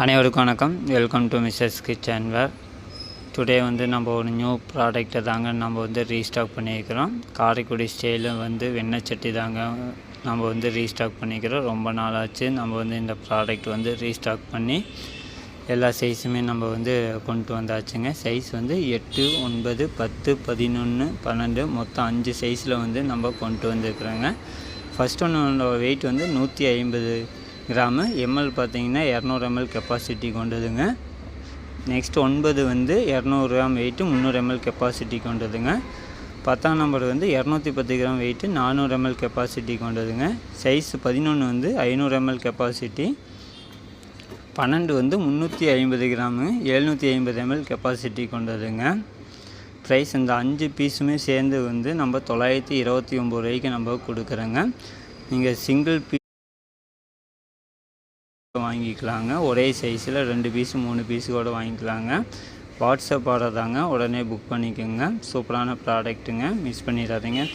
அனைவருக்கும் வணக்கம். Welcome to Mrs kitchen where today வந்து நம்ம ஒரு நியூ ப்ராடக்ட்டை தாங்க நம்ம வந்து ரீஸ்டாக் பண்ணியிருக்கிறோம். காரைக்குடி ஸ்டைலில் வந்து வெண்ணெய் சட்டி தாங்க நம்ம வந்து ரீஸ்டாக் பண்ணிக்கிறோம். ரொம்ப நாள் ஆச்சு நம்ம வந்து இந்த ப்ராடக்ட் வந்து ரீஸ்டாக் பண்ணி எல்லா சைஸுமே நம்ம வந்து கொண்டு வந்தாச்சுங்க. சைஸ் வந்து எட்டு ஒன்பது பத்து பதினொன்று பன்னெண்டு மொத்தம் அஞ்சு சைஸில் வந்து நம்ம கொண்டு வந்துருக்குறோங்க. ஃபஸ்ட் ஒன்று வெயிட் வந்து நூற்றி ஐம்பது கிராமு. எம்எல் பார்த்தீங்கன்னா இரநூறு எம்எல் கெப்பாசிட்டி கொண்டதுங்க. நெக்ஸ்ட் ஒன்பது வந்து இரநூறு கிராம் வெயிட்டு முந்நூறு எம்எல் கெப்பாசிட்டி கொண்டதுங்க. பத்தாம் நம்பர் வந்து இரநூத்தி பத்து கிராம் வெயிட்டு நானூறு எம்எல் கெப்பாசிட்டி கொண்டதுங்க. சைஸ் பதினொன்று வந்து ஐநூறு எம்எல் கெப்பாசிட்டி பன்னெண்டு வந்து முந்நூற்றி ஐம்பது கிராமு எழுநூற்றி ஐம்பது எம்எல் கெப்பாசிட்டி கொண்டதுங்க. ப்ரைஸ் இந்த அஞ்சு பீஸுமே சேர்ந்து வந்து நம்ம தொள்ளாயிரத்தி இருபத்தி ஒம்பது ரூபாய்க்கு நம்ம கொடுக்குறோங்க. நீங்கள் சிங்கிள் பீ வாங்கிக்கலாங்க. ஒரே சைஸில் ரெண்டு பீஸு மூணு பீஸு கூட வாங்கிக்கலாங்க. வாட்ஸ்அப் ஆர்டர் தாங்க. உடனே புக் பண்ணிக்கோங்க. சூப்பரான ப்ராடக்ட்டுங்க மிஸ் பண்ணிடாதீங்க. தேங்க்